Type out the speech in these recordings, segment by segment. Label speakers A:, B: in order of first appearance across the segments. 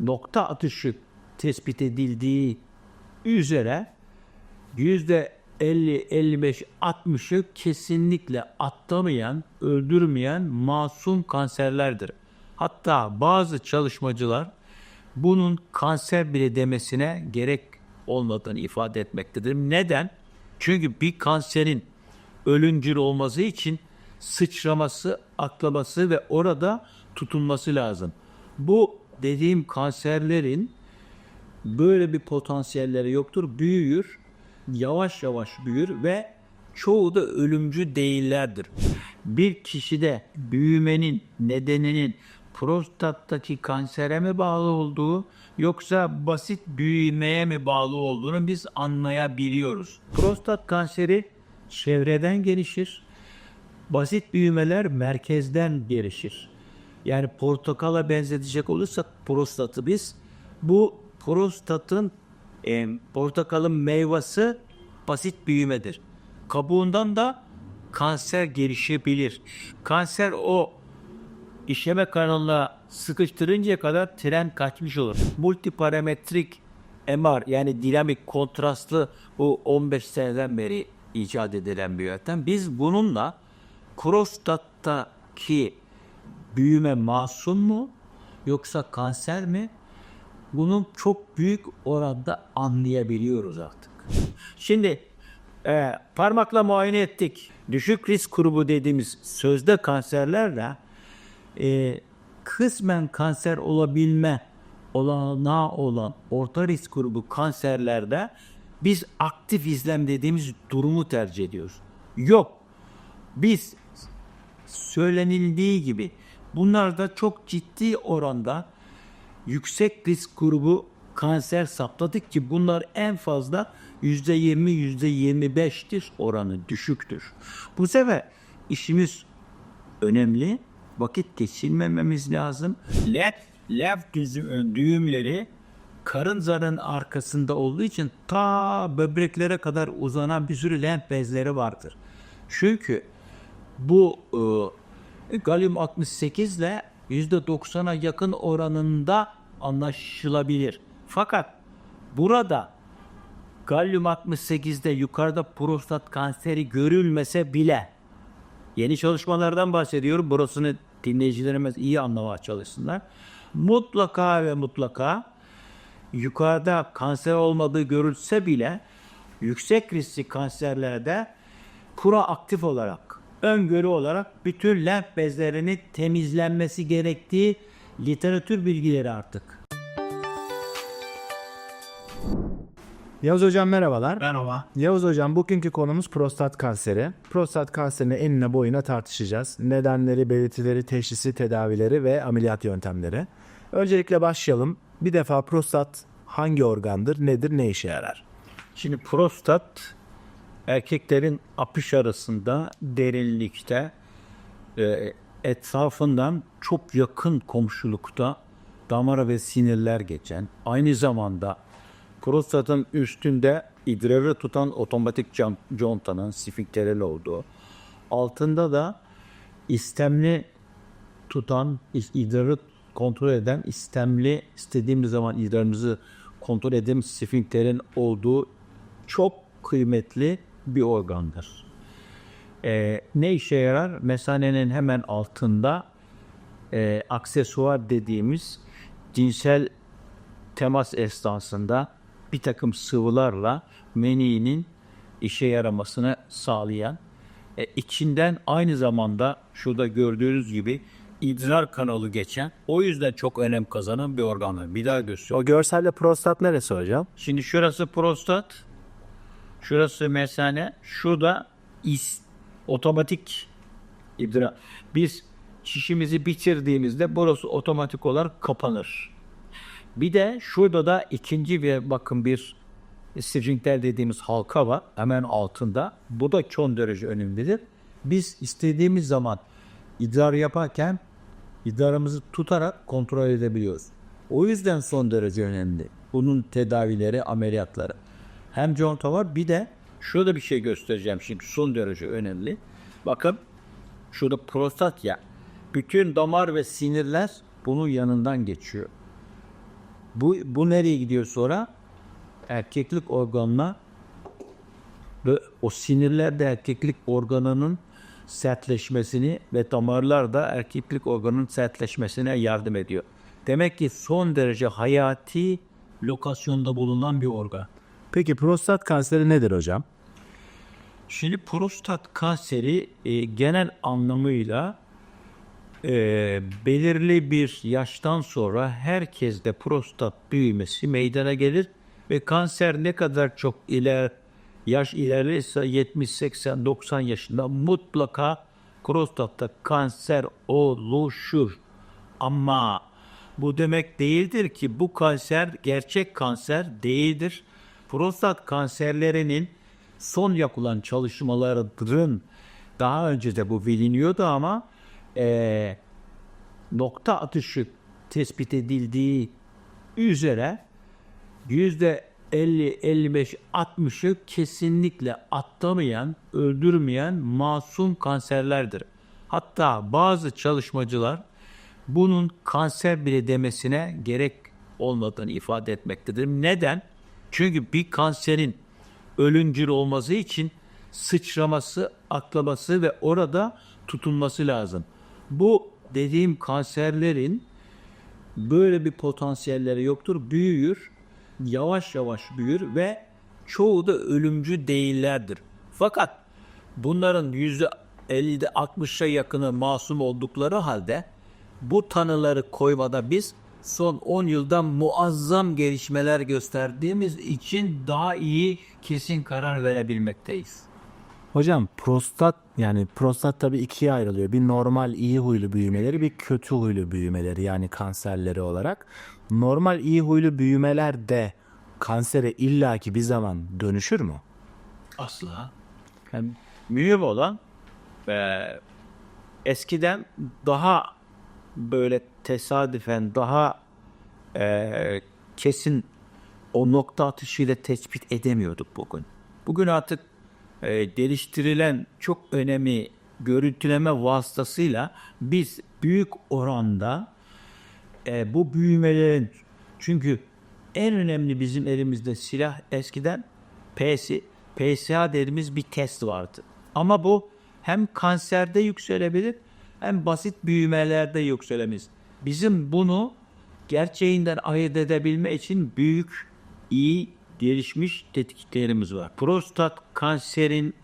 A: nokta atışı tespit edildiği üzere yüzde 50, 55, 60'ı kesinlikle atlamayan, öldürmeyen masum kanserlerdir. Hatta bazı çalışmacılar bunun kanser bile demesine gerek olmadığını ifade etmektedir. Neden? Çünkü bir kanserin ölümcül olması için sıçraması, aklaması ve orada tutulması lazım. Bu dediğim kanserlerin böyle bir potansiyelleri yoktur. Büyür, yavaş yavaş büyür ve çoğu da ölümcü değillerdir. Bir kişide büyümenin nedeninin prostattaki kansere mi bağlı olduğu yoksa basit büyümeye mi bağlı olduğunu biz anlayabiliyoruz. Prostat kanseri çevreden gelişir. Basit büyümeler merkezden gelişir. Yani portakala benzetecek olursak prostatı biz bu prostatın e, portakalın meyvesi basit büyümedir. Kabuğundan da kanser gelişebilir. Kanser o işeme kanalına sıkıştırıncaya kadar tren kaçmış olur. Multiparametrik MR yani dinamik kontrastlı bu 15 seneden beri icat edilen bir yöntem. Biz bununla prostattaki büyüme masum mu yoksa kanser mi? Bunu çok büyük oranda anlayabiliyoruz artık. Şimdi e, parmakla muayene ettik. Düşük risk grubu dediğimiz sözde kanserlerle e, kısmen kanser olabilme olanağı olan orta risk grubu kanserlerde biz aktif izlem dediğimiz durumu tercih ediyoruz. Yok. Biz söylenildiği gibi bunlarda çok ciddi oranda yüksek risk grubu kanser saptadık ki bunlar en fazla %20 %25'tir oranı düşüktür. Bu sefer işimiz önemli. Vakit geçirmememiz lazım. Lef, lef düzü- düğümleri karın zarın arkasında olduğu için ta böbreklere kadar uzanan bir sürü lenf bezleri vardır. Çünkü bu e, galyum 68 ile %90'a yakın oranında anlaşılabilir. Fakat burada galyum 68'de yukarıda prostat kanseri görülmese bile yeni çalışmalardan bahsediyorum. Burasını dinleyicilerimiz iyi anlamaya çalışsınlar. Mutlaka ve mutlaka yukarıda kanser olmadığı görülse bile yüksek riskli kanserlerde proaktif olarak, öngörü olarak bütün lenf bezlerinin temizlenmesi gerektiği literatür bilgileri artık.
B: Yavuz Hocam merhabalar.
A: Merhaba.
B: Yavuz Hocam bugünkü konumuz prostat kanseri. Prostat kanserini enine boyuna tartışacağız. Nedenleri, belirtileri, teşhisi, tedavileri ve ameliyat yöntemleri. Öncelikle başlayalım. Bir defa prostat hangi organdır, nedir, ne işe yarar?
A: Şimdi prostat erkeklerin apış arasında derinlikte e, etrafından çok yakın komşulukta damara ve sinirler geçen aynı zamanda prostatın üstünde idrarı tutan otomatik contanın sfinkterel olduğu altında da istemli tutan, idrarı kontrol eden, istemli istediğimiz zaman idrarımızı kontrol eden sfinkterin olduğu çok kıymetli bir organdır. Ee, ne işe yarar? Mesanenin hemen altında e, aksesuar dediğimiz cinsel temas esnasında bir takım sıvılarla meninin işe yaramasını sağlayan e, içinden aynı zamanda şurada gördüğünüz gibi idrar kanalı geçen o yüzden çok önem kazanan bir organdır. Bir daha gösteriyorum.
B: O görselde prostat neresi hocam?
A: Şimdi şurası prostat, şurası mesane, şurada is, otomatik idrar. Biz çişimizi bitirdiğimizde burası otomatik olarak kapanır. Bir de şurada da ikinci ve bakın bir sfinkter dediğimiz halka var hemen altında. Bu da son derece önemlidir. Biz istediğimiz zaman idrar yaparken idrarımızı tutarak kontrol edebiliyoruz. O yüzden son derece önemli. Bunun tedavileri, ameliyatları. Hem conta var bir de şurada bir şey göstereceğim şimdi son derece önemli. Bakın şurada prostat ya. Bütün damar ve sinirler bunun yanından geçiyor. Bu, bu nereye gidiyor sonra? Erkeklik organına ve o sinirler de erkeklik organının sertleşmesini ve damarlar da erkeklik organının sertleşmesine yardım ediyor. Demek ki son derece hayati lokasyonda bulunan bir organ.
B: Peki prostat kanseri nedir hocam?
A: Şimdi prostat kanseri e, genel anlamıyla e, belirli bir yaştan sonra herkeste prostat büyümesi meydana gelir ve kanser ne kadar çok iler yaş ilerlerse 70 80 90 yaşında mutlaka prostatta kanser oluşur. Ama bu demek değildir ki bu kanser gerçek kanser değildir. Prostat kanserlerinin son yapılan çalışmaların daha önce de bu biliniyordu ama eee, nokta atışı tespit edildiği üzere yüzde 50, 55, 60'ı kesinlikle atlamayan, öldürmeyen masum kanserlerdir. Hatta bazı çalışmacılar bunun kanser bile demesine gerek olmadığını ifade etmektedir. Neden? Çünkü bir kanserin ölümcül olması için sıçraması, aklaması ve orada tutunması lazım. Bu dediğim kanserlerin böyle bir potansiyelleri yoktur. Büyür, yavaş yavaş büyür ve çoğu da ölümcü değillerdir. Fakat bunların yüzde 50'de 60'a yakını masum oldukları halde bu tanıları koymada biz son 10 yılda muazzam gelişmeler gösterdiğimiz için daha iyi kesin karar verebilmekteyiz.
B: Hocam prostat yani prostat tabii ikiye ayrılıyor. Bir normal iyi huylu büyümeleri, bir kötü huylu büyümeleri yani kanserleri olarak. Normal iyi huylu büyümeler de kansere illaki bir zaman dönüşür mü?
A: Asla. Yani mühim olan e, eskiden daha böyle tesadüfen daha e, kesin o nokta atışıyla tespit edemiyorduk bugün. Bugün artık e, geliştirilen çok önemli görüntüleme vasıtasıyla biz büyük oranda e, bu büyümelerin çünkü en önemli bizim elimizde silah eskiden PS, PSA dediğimiz bir test vardı. Ama bu hem kanserde yükselebilir hem basit büyümelerde yükselebilir. Bizim bunu gerçeğinden ayırt edebilme için büyük, iyi gelişmiş tetkiklerimiz var. Prostat kanserin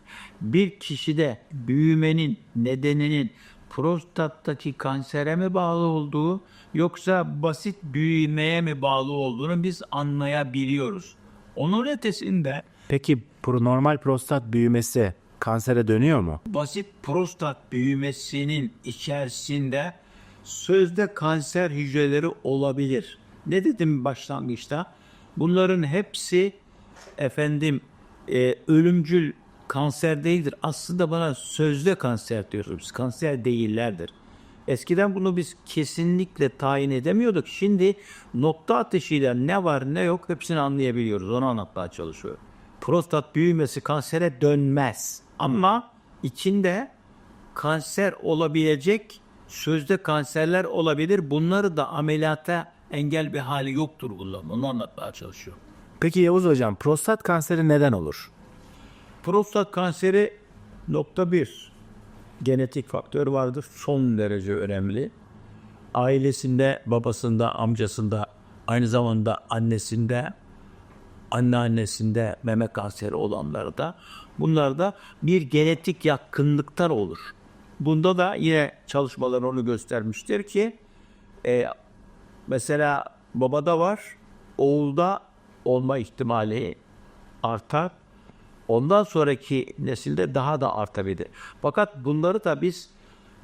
A: bir kişide büyümenin nedeninin prostattaki kansere mi bağlı olduğu yoksa basit büyümeye mi bağlı olduğunu biz anlayabiliyoruz. Onun ötesinde
B: Peki normal prostat büyümesi kansere dönüyor mu?
A: basit prostat büyümesinin içerisinde sözde kanser hücreleri olabilir. Ne dedim başlangıçta? Bunların hepsi efendim e, ölümcül kanser değildir. Aslında bana sözde kanser diyoruz. biz. Kanser değillerdir. Eskiden bunu biz kesinlikle tayin edemiyorduk. Şimdi nokta atışıyla ne var ne yok hepsini anlayabiliyoruz. Onu anlatmaya çalışıyorum. Prostat büyümesi kansere dönmez. Ama içinde kanser olabilecek sözde kanserler olabilir. Bunları da ameliyata engel bir hali yoktur bunların. Onu anlatmaya çalışıyorum.
B: Peki Yavuz hocam prostat kanseri neden olur?
A: Prostat kanseri nokta bir. Genetik faktör vardır. Son derece önemli. Ailesinde, babasında, amcasında, aynı zamanda annesinde, anneannesinde meme kanseri olanlarda bunlarda bir genetik yakınlıktan olur. Bunda da yine çalışmalar onu göstermiştir ki e, mesela babada var, oğulda olma ihtimali artar. Ondan sonraki nesilde daha da artabilir. Fakat bunları da biz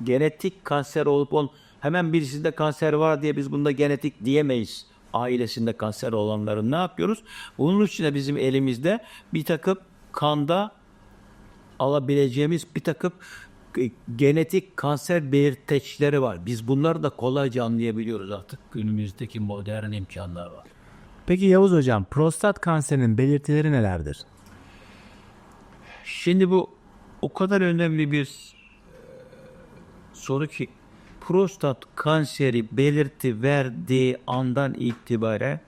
A: genetik kanser olup ol hemen birisinde kanser var diye biz bunda genetik diyemeyiz. Ailesinde kanser olanların ne yapıyoruz? Bunun için de bizim elimizde bir takım kanda alabileceğimiz bir takım e, genetik kanser belirteçleri var. Biz bunları da kolayca anlayabiliyoruz artık. Günümüzdeki modern imkanlar var.
B: Peki Yavuz hocam prostat kanserinin belirtileri nelerdir?
A: Şimdi bu o kadar önemli bir e, soru ki prostat kanseri belirti verdiği andan itibaren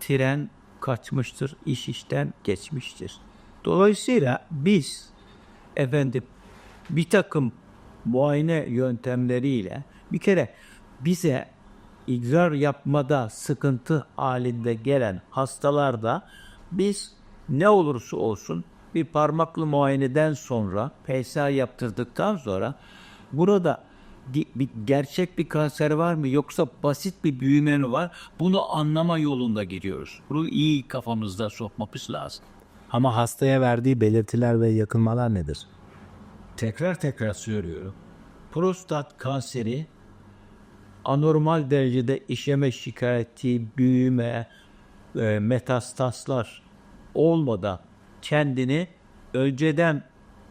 A: tren kaçmıştır, iş işten geçmiştir. Dolayısıyla biz efendim bir takım muayene yöntemleriyle bir kere bize idrar yapmada sıkıntı halinde gelen hastalarda biz ne olursa olsun bir parmaklı muayeneden sonra PSA yaptırdıktan sonra burada bir gerçek bir kanser var mı yoksa basit bir büyüme mi var bunu anlama yolunda gidiyoruz. Bunu iyi kafamızda sokmamız lazım.
B: Ama hastaya verdiği belirtiler ve yakınmalar nedir?
A: tekrar tekrar söylüyorum. Prostat kanseri anormal derecede işeme şikayeti, büyüme, e, metastaslar olmadan kendini önceden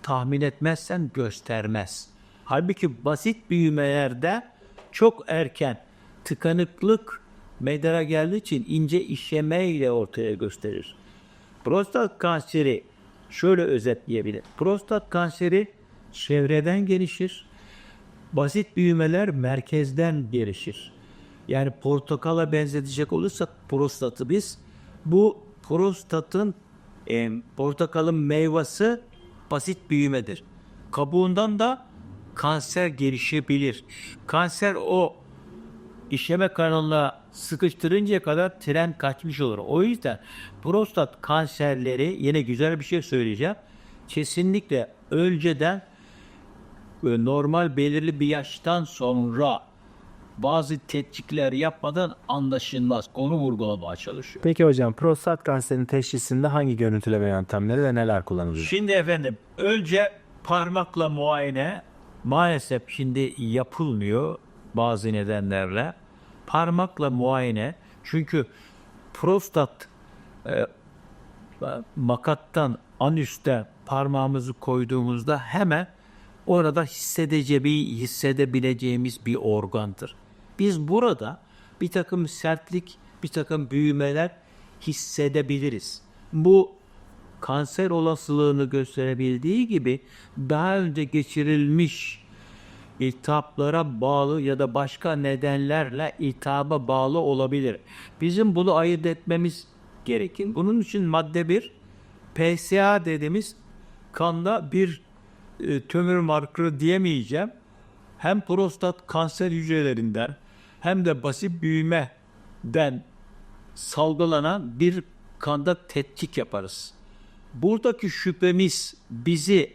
A: tahmin etmezsen göstermez. Halbuki basit büyümelerde çok erken tıkanıklık meydana geldiği için ince işeme ile ortaya gösterir. Prostat kanseri şöyle özetleyebilir. Prostat kanseri çevreden gelişir. Basit büyümeler merkezden gelişir. Yani portakala benzetecek olursak prostatı biz bu prostatın e, portakalın meyvesi basit büyümedir. Kabuğundan da kanser gelişebilir. Kanser o işleme kanalına sıkıştırıncaya kadar tren kaçmış olur. O yüzden prostat kanserleri yine güzel bir şey söyleyeceğim. Kesinlikle önceden e, normal belirli bir yaştan sonra bazı tetkikler yapmadan anlaşılmaz. Onu vurgulamaya çalışıyor.
B: Peki hocam prostat kanserinin teşhisinde hangi görüntüleme yöntemleri ve neler kullanılıyor?
A: Şimdi efendim önce parmakla muayene maalesef şimdi yapılmıyor bazı nedenlerle. Parmakla muayene çünkü prostat e, makattan anüste parmağımızı koyduğumuzda hemen orada hissedeceği, hissedebileceğimiz bir organdır. Biz burada bir takım sertlik, bir takım büyümeler hissedebiliriz. Bu kanser olasılığını gösterebildiği gibi daha önce geçirilmiş iltihaplara bağlı ya da başka nedenlerle iltihaba bağlı olabilir. Bizim bunu ayırt etmemiz gerekir. Bunun için madde 1 PSA dediğimiz kanda bir e, tümör markörü diyemeyeceğim. Hem prostat kanser hücrelerinden hem de basit büyümeden salgılanan bir kanda tetkik yaparız. Buradaki şüphemiz bizi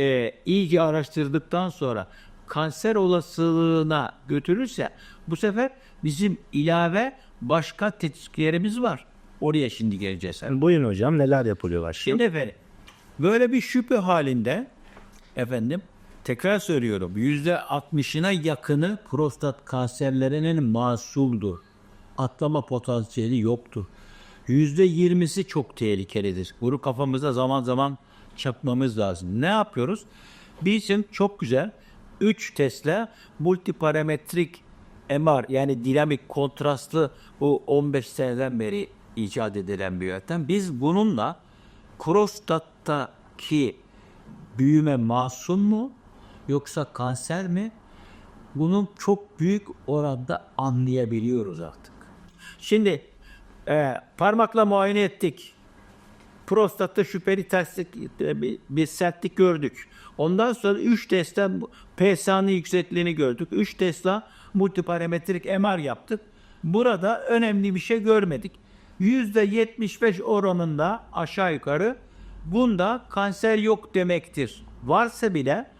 A: e, iyice araştırdıktan sonra kanser olasılığına götürürse bu sefer bizim ilave başka tetkiklerimiz var. Oraya şimdi geleceğiz.
B: Yani buyurun hocam neler yapılıyor başka?
A: Şimdi efendim böyle bir şüphe halinde efendim tekrar söylüyorum yüzde 60'ına yakını prostat kanserlerinin masumdur. Atlama potansiyeli yoktur. Yüzde 20'si çok tehlikelidir. Bunu kafamızda zaman zaman çakmamız lazım. Ne yapıyoruz? Bizim çok güzel 3 Tesla multiparametrik MR yani dinamik kontrastlı bu 15 seneden beri icat edilen bir yöntem. Biz bununla prostattaki büyüme masum mu yoksa kanser mi? Bunu çok büyük oranda anlayabiliyoruz artık. Şimdi e, parmakla muayene ettik. Prostatta şüpheli terslik, e, bir, sertlik gördük. Ondan sonra 3 testten PSA'nın yüksekliğini gördük. 3 Tesla multiparametrik MR yaptık. Burada önemli bir şey görmedik. %75 oranında aşağı yukarı bunda kanser yok demektir. Varsa bile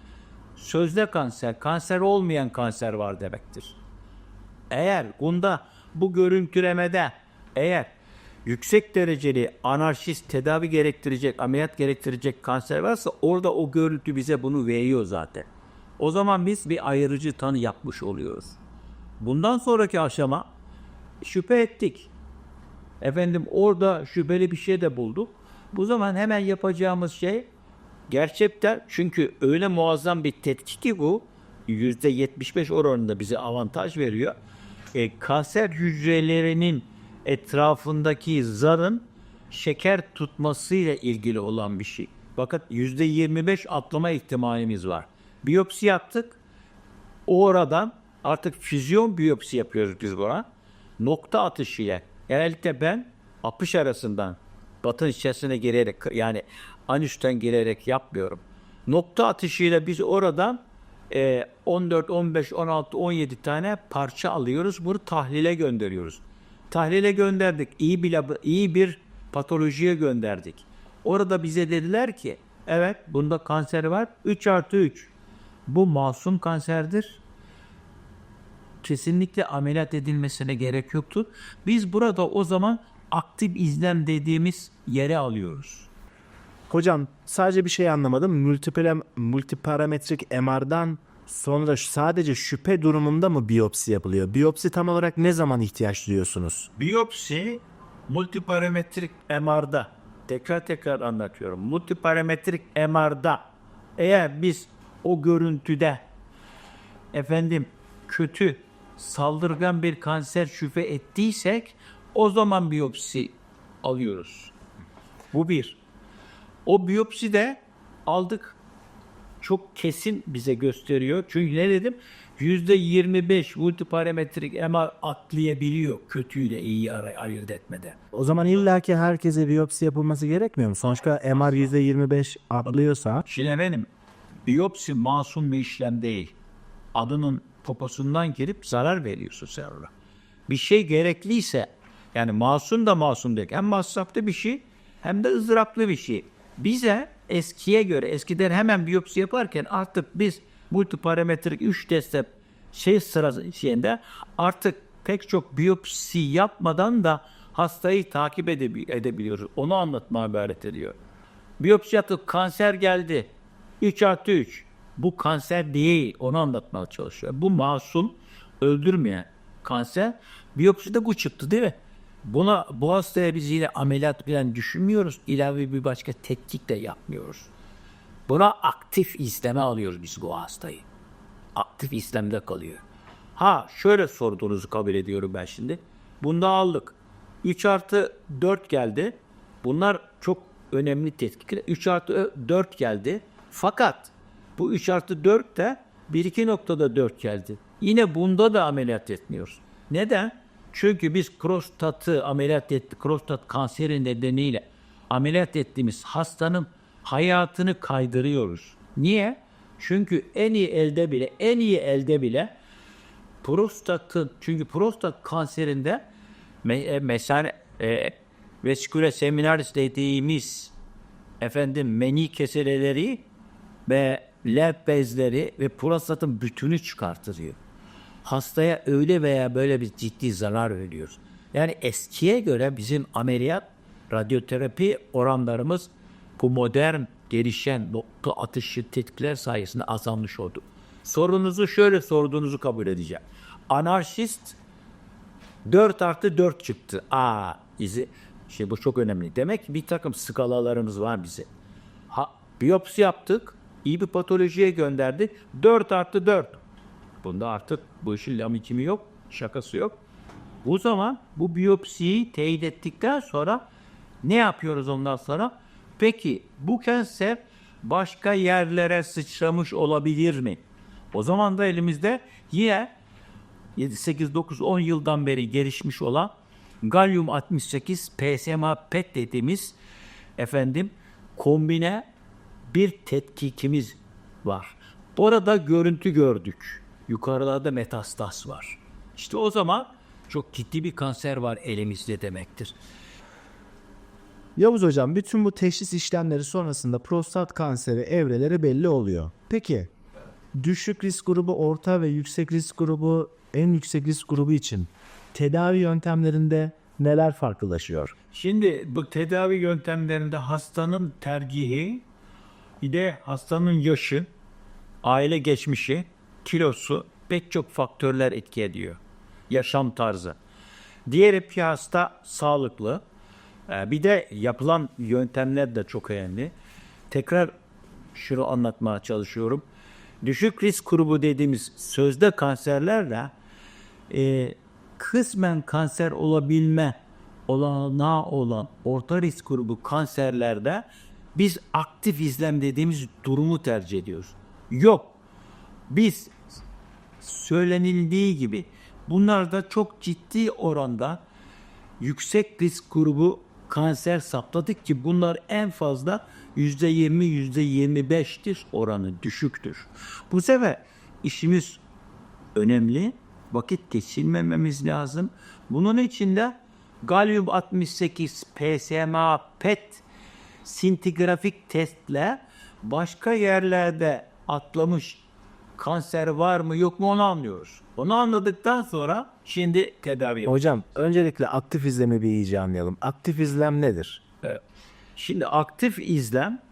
A: sözde kanser, kanser olmayan kanser var demektir. Eğer bunda bu görüntülemede eğer yüksek dereceli anarşist tedavi gerektirecek, ameliyat gerektirecek kanser varsa orada o görüntü bize bunu veriyor zaten. O zaman biz bir ayırıcı tanı yapmış oluyoruz. Bundan sonraki aşama şüphe ettik. Efendim orada şüpheli bir şey de bulduk. Bu zaman hemen yapacağımız şey gerçekten çünkü öyle muazzam bir tetkik ki bu %75 oranında bize avantaj veriyor. E, kanser hücrelerinin etrafındaki zarın şeker tutmasıyla ilgili olan bir şey. Fakat %25 atlama ihtimalimiz var. Biyopsi yaptık. Oradan artık füzyon biyopsi yapıyoruz biz buna. Nokta atışıyla Genellikle ben apış arasından batın içerisine girerek yani anüsten girerek yapmıyorum. Nokta atışıyla biz oradan e, 14, 15, 16, 17 tane parça alıyoruz. Bunu tahlile gönderiyoruz. Tahlile gönderdik. İyi bir, iyi bir patolojiye gönderdik. Orada bize dediler ki evet bunda kanser var 3 artı 3. Bu masum kanserdir kesinlikle ameliyat edilmesine gerek yoktu. Biz burada o zaman aktif izlem dediğimiz yere alıyoruz.
B: Hocam sadece bir şey anlamadım. Multipara- multiparametrik MR'dan sonra sadece şüphe durumunda mı biyopsi yapılıyor? Biyopsi tam olarak ne zaman ihtiyaç duyuyorsunuz?
A: Biyopsi multiparametrik MR'da tekrar tekrar anlatıyorum. Multiparametrik MR'da eğer biz o görüntüde efendim kötü saldırgan bir kanser şüphe ettiysek o zaman biyopsi alıyoruz. Bu bir. O biyopsi de aldık. Çok kesin bize gösteriyor. Çünkü ne dedim? %25 multiparametrik MR atlayabiliyor kötüyle iyi ara- ayırt etmeden.
B: O zaman illaki herkese biyopsi yapılması gerekmiyor mu? Sonuçta MR %25 atlıyorsa
A: Şimdi efendim biyopsi masum bir işlem değil. Adının poposundan girip zarar veriyorsun ona. Bir şey gerekliyse yani masum da masum değil. Hem masraflı bir şey hem de ızdıraplı bir şey. Bize eskiye göre eskiden hemen biyopsi yaparken artık biz multiparametrik 3 destek şey sırası şeyinde artık pek çok biyopsi yapmadan da hastayı takip edebi- edebiliyoruz. Onu anlatmaya gayret ediyor. Biyopsi yaptık kanser geldi. 3 artı 3. Bu kanser değil. Onu anlatmaya çalışıyor. Bu masum öldürmeyen kanser. Biyopside bu çıktı değil mi? Buna bu hastaya biz yine ameliyat falan düşünmüyoruz. İlave bir başka tetkik de yapmıyoruz. Buna aktif izleme alıyoruz biz bu hastayı. Aktif izlemde kalıyor. Ha şöyle sorduğunuzu kabul ediyorum ben şimdi. Bunda aldık. 3 artı 4 geldi. Bunlar çok önemli tetkikler. 3 artı 4 geldi. Fakat bu 3 artı 4 de 1-2 noktada 4 geldi. Yine bunda da ameliyat etmiyoruz. Neden? Çünkü biz prostatı ameliyat etti, prostat kanseri nedeniyle ameliyat ettiğimiz hastanın hayatını kaydırıyoruz. Niye? Çünkü en iyi elde bile, en iyi elde bile prostatın çünkü prostat kanserinde me, e, mesela e, vesiküle seminaris dediğimiz efendim meni keseleleri ve lenf bezleri ve prostatın bütünü çıkartılıyor. Hastaya öyle veya böyle bir ciddi zarar veriyoruz. Yani eskiye göre bizim ameliyat, radyoterapi oranlarımız bu modern gelişen nokta atışı tetkikler sayesinde azalmış oldu. Sorunuzu şöyle sorduğunuzu kabul edeceğim. Anarşist 4 artı 4 çıktı. Aa izi. Şimdi bu çok önemli. Demek ki bir takım skalalarımız var bize. Ha, biyopsi yaptık. iyi bir patolojiye gönderdik. 4 artı 4. Bunda artık bu işin lamikimi yok. Şakası yok. Bu zaman bu biyopsiyi teyit ettikten sonra ne yapıyoruz ondan sonra? Peki bu kanser başka yerlere sıçramış olabilir mi? O zaman da elimizde yine 7, 8, 9, 10 yıldan beri gelişmiş olan galyum 68 PSMA PET dediğimiz efendim kombine bir tetkikimiz var. Orada görüntü gördük. Yukarılarda metastas var. İşte o zaman çok ciddi bir kanser var elimizde demektir.
B: Yavuz hocam bütün bu teşhis işlemleri sonrasında prostat kanseri evreleri belli oluyor. Peki düşük risk grubu, orta ve yüksek risk grubu, en yüksek risk grubu için tedavi yöntemlerinde neler farklılaşıyor?
A: Şimdi bu tedavi yöntemlerinde hastanın tercihi, bir de hastanın yaşı, aile geçmişi, kilosu pek çok faktörler etki ediyor. Yaşam tarzı. Diğer bir hasta sağlıklı. Ee, Bir de yapılan yöntemler de çok önemli. Tekrar şunu anlatmaya çalışıyorum. Düşük risk grubu dediğimiz sözde kanserlerle e, kısmen kanser olabilme olanağı olan orta risk grubu kanserlerde biz aktif izlem dediğimiz durumu tercih ediyoruz. Yok. Biz söylenildiği gibi bunlarda çok ciddi oranda yüksek risk grubu kanser saptadık ki bunlar en fazla yüzde yirmi, yüzde yirmi beştir oranı düşüktür. Bu sefer işimiz önemli. Vakit geçirmememiz lazım. Bunun için de galyum 68, PSMA, PET sintigrafik testle başka yerlerde atlamış kanser var mı yok mu onu anlıyoruz. Onu anladıktan sonra şimdi tedavi yapıyoruz.
B: Hocam öncelikle aktif izlemi bir iyice anlayalım. Aktif izlem nedir?
A: Şimdi aktif izlem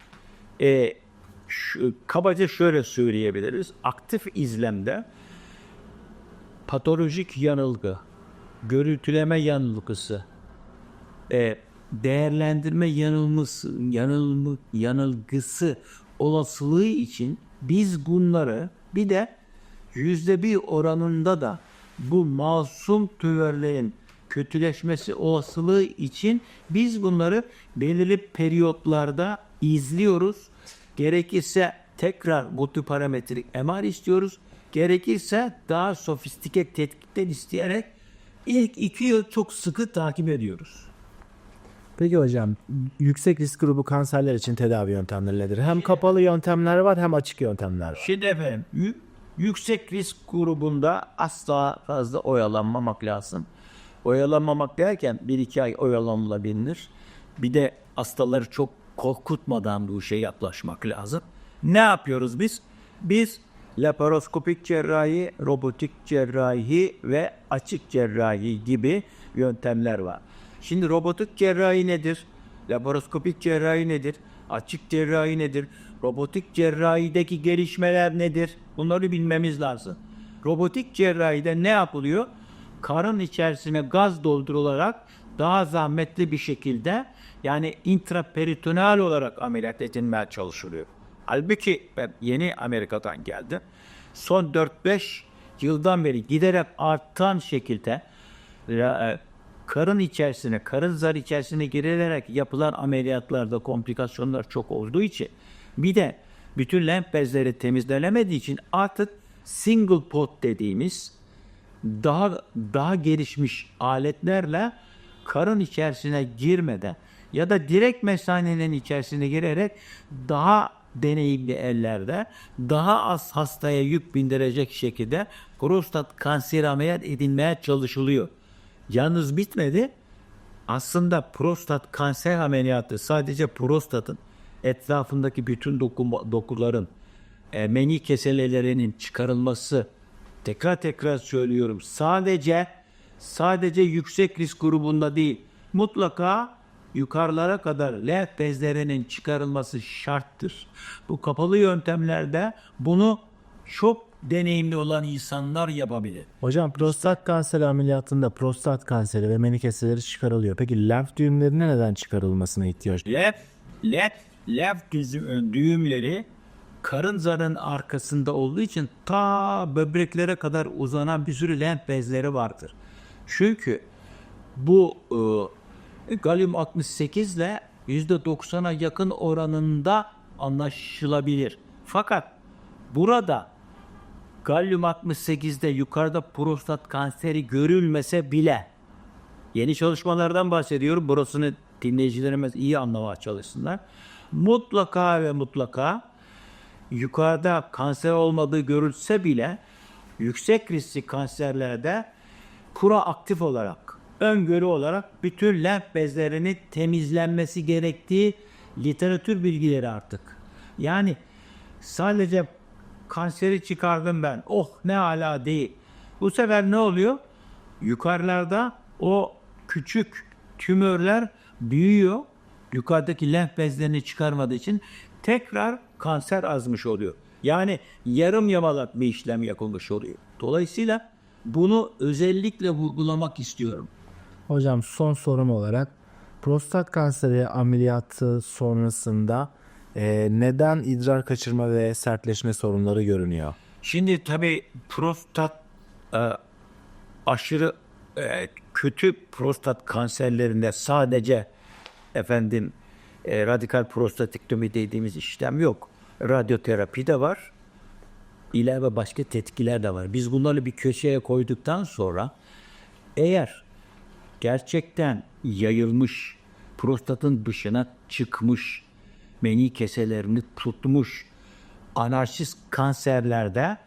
A: e, şu, kabaca şöyle söyleyebiliriz. Aktif izlemde patolojik yanılgı, görüntüleme yanılgısı, e, değerlendirme yanılması, yanılma, yanılgısı olasılığı için biz bunları bir de yüzde bir oranında da bu masum tümörlerin kötüleşmesi olasılığı için biz bunları belirli periyotlarda izliyoruz. Gerekirse tekrar multiparametrik MR istiyoruz. Gerekirse daha sofistike tetkikler isteyerek ilk iki yıl çok sıkı takip ediyoruz.
B: Peki hocam yüksek risk grubu kanserler için tedavi yöntemleri nedir? Hem kapalı yöntemler var hem açık yöntemler var.
A: Şimdi efendim yü- yüksek risk grubunda asla fazla oyalanmamak lazım. Oyalanmamak derken bir iki ay oyalanılabilir. Bir de hastaları çok korkutmadan bu işe yaklaşmak lazım. Ne yapıyoruz biz? Biz laparoskopik cerrahi, robotik cerrahi ve açık cerrahi gibi yöntemler var. Şimdi robotik cerrahi nedir? Laparoskopik cerrahi nedir? Açık cerrahi nedir? Robotik cerrahideki gelişmeler nedir? Bunları bilmemiz lazım. Robotik cerrahide ne yapılıyor? Karın içerisine gaz doldurularak daha zahmetli bir şekilde yani intraperitoneal olarak ameliyat edilmeye çalışılıyor. Halbuki ben yeni Amerika'dan geldim. Son 4-5 yıldan beri giderek artan şekilde e, karın içerisine, karın zar içerisine girilerek yapılan ameliyatlarda komplikasyonlar çok olduğu için bir de bütün lenf bezleri temizlenemediği için artık single pot dediğimiz daha daha gelişmiş aletlerle karın içerisine girmeden ya da direkt mesanenin içerisine girerek daha deneyimli ellerde daha az hastaya yük bindirecek şekilde prostat kanseri ameliyat edilmeye çalışılıyor. Yalnız bitmedi. Aslında prostat kanser ameliyatı sadece prostatın etrafındaki bütün doku, dokuların e, meni keselelerinin çıkarılması tekrar tekrar söylüyorum sadece sadece yüksek risk grubunda değil mutlaka yukarılara kadar lenf bezlerinin çıkarılması şarttır. Bu kapalı yöntemlerde bunu çok deneyimli olan insanlar yapabilir.
B: Hocam prostat kanseri ameliyatında prostat kanseri ve menikeseleri çıkarılıyor. Peki lenf düğümlerine neden çıkarılmasına ihtiyaç?
A: Lenf, lenf, lenf düğümleri karın zarın arkasında olduğu için ta böbreklere kadar uzanan bir sürü lenf bezleri vardır. Çünkü bu e, galyum 68 ile %90'a yakın oranında anlaşılabilir. Fakat burada galyum 68'de yukarıda prostat kanseri görülmese bile Yeni çalışmalardan bahsediyorum. Burasını dinleyicilerimiz iyi anlamaya çalışsınlar. Mutlaka ve mutlaka yukarıda kanser olmadığı görülse bile yüksek riskli kanserlerde kura aktif olarak, öngörü olarak bütün lenf bezlerinin temizlenmesi gerektiği literatür bilgileri artık. Yani sadece kanseri çıkardım ben. Oh ne hala değil. Bu sefer ne oluyor? Yukarılarda o küçük tümörler büyüyor. Yukarıdaki lenf bezlerini çıkarmadığı için tekrar kanser azmış oluyor. Yani yarım yamalak bir işlem yapılmış oluyor. Dolayısıyla bunu özellikle vurgulamak istiyorum.
B: Hocam son sorum olarak prostat kanseri ameliyatı sonrasında e, neden idrar kaçırma ve sertleşme sorunları görünüyor?
A: Şimdi tabii prostat e, aşırı e, kötü prostat kanserlerinde sadece efendim e, radikal prostatektomi dediğimiz işlem yok. Radyoterapi de var. İlave başka tetkiler de var. Biz bunları bir köşeye koyduktan sonra eğer gerçekten yayılmış, prostatın dışına çıkmış, meni keselerini tutmuş anarşist kanserlerde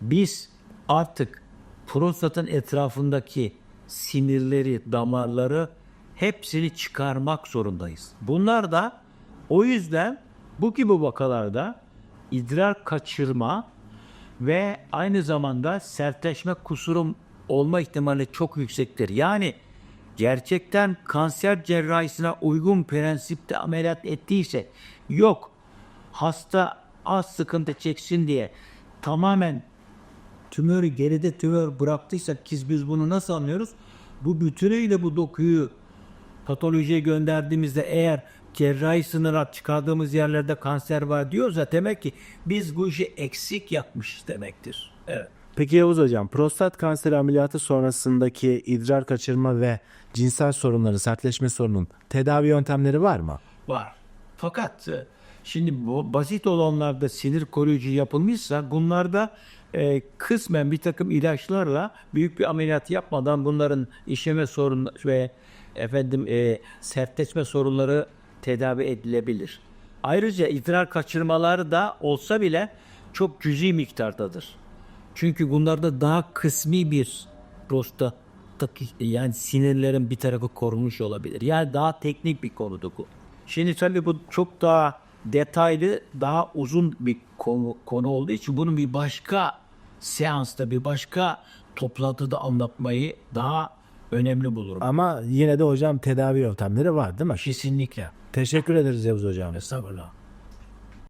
A: biz artık prostatın etrafındaki sinirleri, damarları hepsini çıkarmak zorundayız. Bunlar da o yüzden bu gibi vakalarda idrar kaçırma ve aynı zamanda sertleşme kusurum olma ihtimali çok yüksektir. Yani gerçekten kanser cerrahisine uygun prensipte ameliyat ettiyse yok hasta az sıkıntı çeksin diye tamamen tümörü geride tümör bıraktıysak ki biz bunu nasıl anlıyoruz? Bu bütünüyle bu dokuyu patolojiye gönderdiğimizde eğer cerrahi sınıra çıkardığımız yerlerde kanser var diyorsa demek ki biz bu işi eksik yapmışız demektir. Evet.
B: Peki Yavuz Hocam, prostat kanseri ameliyatı sonrasındaki idrar kaçırma ve cinsel sorunların, sertleşme sorunun tedavi yöntemleri var mı?
A: Var. Fakat e, şimdi bu basit olanlarda sinir koruyucu yapılmışsa bunlarda e, kısmen bir takım ilaçlarla büyük bir ameliyat yapmadan bunların işeme sorun ve efendim e, sertleşme sorunları tedavi edilebilir. Ayrıca idrar kaçırmaları da olsa bile çok cüzi miktardadır. Çünkü bunlarda daha kısmi bir prostattaki yani sinirlerin bir tarafı korunmuş olabilir. Yani daha teknik bir konudur bu. Şimdi tabii bu çok daha detaylı, daha uzun bir konu, konu olduğu için bunun bir başka seansta, bir başka toplantıda anlatmayı daha önemli bulurum.
B: Ama yine de hocam tedavi yöntemleri var değil mi?
A: Kesinlikle.
B: Teşekkür ederiz Yavuz Hocam.
A: Estağfurullah.